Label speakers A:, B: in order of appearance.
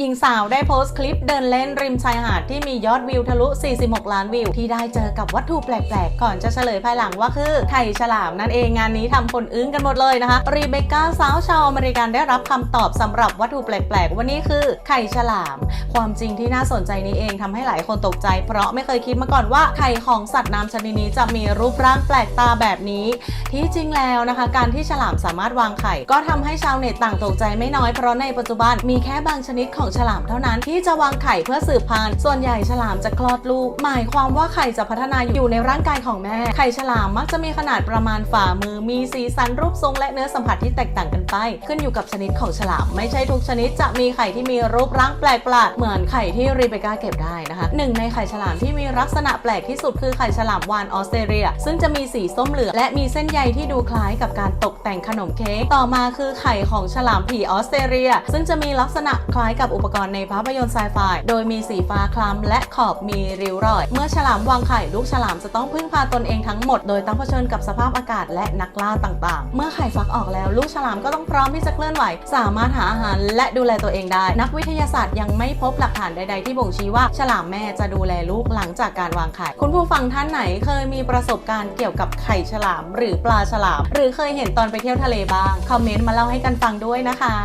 A: หญิงสาวได้โพสต์คลิปเดินเล่นริมชายหาดที่มียอดวิวทะลุ 46 ล้านวิว ที่ได้เจอกับวัตถุแปลกๆ ก่อนจะเฉลยภายหลังว่าคือไข่ฉลามนั่นเองงานนี้ทำคนอึ้งกันหมดเลยนะคะ รีเบคก้าสาวชาวอเมริกันได้รับคำตอบสำหรับวัตถุแปลกๆว่านี่คือไข่ฉลาม ความจริงที่น่าสนใจนี้เองทำให้หลายคนตกใจ เพราะไม่เคยคิดมาก่อนว่าไข่ของสัตว์น้ำชนิดนี้จะมีรูปร่างแปลกตาแบบนี้ ที่จริงแล้วนะคะ การที่ฉลามสามารถวางไข่ ก็ทำให้ชาวเน็ตต่างตกใจไม่น้อยเพราะในปัจจุบันมีแค่บางชนิดของของฉลามเท่านั้นที่จะวางไข่เพื่อสืบพันธุ์ส่วนใหญ่ฉลามจะคลอดลูก หมายความว่าไข่จะพัฒนาอยู่ในร่างกายของแม่ ไข่ฉลามมักจะมีขนาดประมาณฝ่ามือ มีสีสันรูปทรงและเนื้อสัมผัสที่แตกต่างกันไป ขึ้นอยู่กับชนิดของฉลาม ไม่ใช่ทุกชนิดจะมีไข่ที่มีรูปร่างแปลกประหลาดเหมือนไข่ที่รีเบคก้าเก็บได้นะคะหนึ่งในไข่ฉลามที่มีลักษณะแปลกที่สุดคือไข่ฉลามวานออสเตรเลีย ซึ่งจะมีสีส้มเหลืองและมีเส้นใยที่ดูคล้ายกับการตกแต่งขนมเค้กต่อมาคือไข่ของฉลามผีออสเตรเลีย ซึ่งจะมีลักษณะคล้ายกับอุปกรณ์ในภาพยนตร์ไซไฟโดยมีสีฟ้าคล้ำและขอบมีริ้วรอย เมื่อฉลามวางไข่ลูกฉลามจะต้องพึ่งพาตนเองทั้งหมด โดยต้องเผชิญกับสภาพอากาศและนักล่าต่าง ๆ เมื่อไข่ฟักออกแล้วลูกฉลามก็ต้องพร้อมที่จะเคลื่อนไหว สามารถหาอาหารและดูแลตัวเองได้ นักวิทยาศาสตร์ยังไม่พบหลักฐานใด ๆ ที่บ่งชี้ว่าฉลามแม่จะดูแลลูกหลังจากการวางไข่ คุณผู้ฟังท่านไหนเคยมีประสบการณ์เกี่ยวกับไข่ฉลาม หรือปลาฉลาม หรือเคยเห็นตอนไปเที่ยวทะเลบ้าง คอมเมนต์มาเล่าให้กันฟังด้วยนะคะ